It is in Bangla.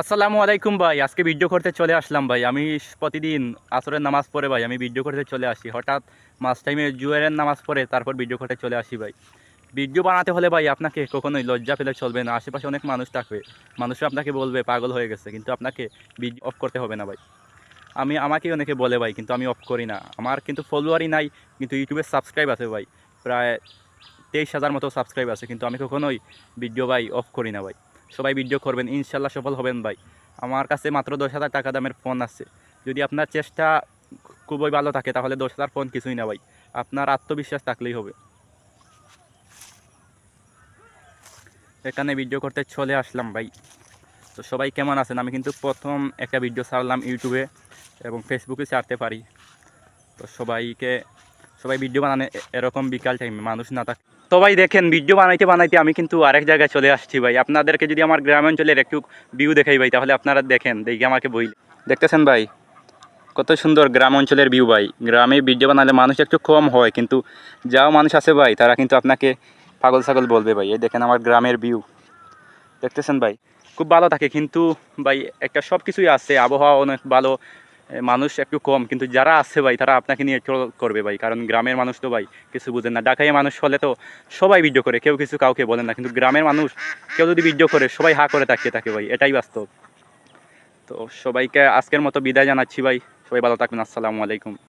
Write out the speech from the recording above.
আসসালামু আলাইকুম ভাই, আজকে ভিডিও করতে চলে আসলাম ভাই। আমি প্রতিদিন আসরের নামাজ পড়ে ভাই, আমি ভিডিও করতে চলে আসি। হঠাৎ মাস টাইমে জুয়ারের নামাজ পড়ে, তারপর ভিডিও করতে চলে আসি ভাই। ভিডিও বানাতে হলে ভাই আপনাকে কখনোই লজ্জা পেলে চলবে না। আশেপাশে অনেক মানুষ থাকবে মানুষ আপনাকে বলবে, পাগল হয়ে গেছে। কিন্তু আপনাকে ভিডিও অফ করতে হবে না ভাই। আমি, আমাকে অনেকে বলে ভাই, কিন্তু আমি অফ করি না। আমার কিন্তু ফলোয়ারই নাই, কিন্তু ইউটিউবে সাবস্ক্রাইব আছে ভাই। প্রায় তেইশ হাজার মতো সাবস্ক্রাইব আছে, কিন্তু আমি কখনোই ভিডিও ভাই অফ করি না ভাই। সবাই ভিডিও করবেন, ইনশাল্লাহ সফল হবেন ভাই। আমার কাছে মাত্র দশ হাজার টাকা দামের ফোন আছে। যদি আপনার চেষ্টা খুবই ভালো থাকে, তাহলে দশ হাজার ফোন কিছুই না ভাই। আপনার আত্মবিশ্বাস থাকলেই হবে। এখানে ভিডিও করতে চলে আসলাম ভাই। তো সবাই কেমন আছেন? আমি কিন্তু প্রথম একটা ভিডিও ছাড়লাম ইউটিউবে এবং ফেসবুকে ছাড়তে পারি। তো সবাইকে সবাই ভিডিও বানানো এরকম বিকাল টাইমে মানুষ না থাকে ভাই দেখেন ভিডিও বানাইতে বানাইতে আমি কিন্তু আরেক জায়গায় চলে আসছি ভাই। আপনাদেরকে যদি আমার গ্রামাঞ্চলের একটু ভিউ দেখাই ভাই, তাহলে আপনারা দেখেন, দেখি আমাকে বই দেখতেছেন ভাই? কত সুন্দর গ্রাম অঞ্চলের ভিউ ভাই। গ্রামে ভিডিও বানালে মানুষ একটু কম হয়, কিন্তু যাও মানুষ আছে ভাই, তারা কিন্তু আপনাকে পাগল ছাগল বলবে ভাই। এই দেখেন আমার গ্রামের ভিউ দেখতেছেন ভাই? খুব ভালো থাকে, কিন্তু ভাই একটা সব কিছুই আছে, আবহাওয়া অনেক ভালো মানুষ একটু কম, কিন্তু যারা আছে ভাই, তারা আপনাকে নিয়ে চল করবে ভাই, কারণ গ্রামের মানুষ তো ভাই, কিছু বুঝেন না। ঢাকায় মানুষ হলে তো সবাই ভিডিও করে, কেউ কিছু কাউকে বলেন না, কিন্তু গ্রামের মানুষ কেউ যদি ভিডিও করে, সবাই হা করে তাকিয়ে থাকে ভাই, এটাই বাস্তব। তো সবাইকে আজকের মতো বিদায় জানাচ্ছি ভাই, সবাই ভালো থাকবেন, আসসালামু আলাইকুম।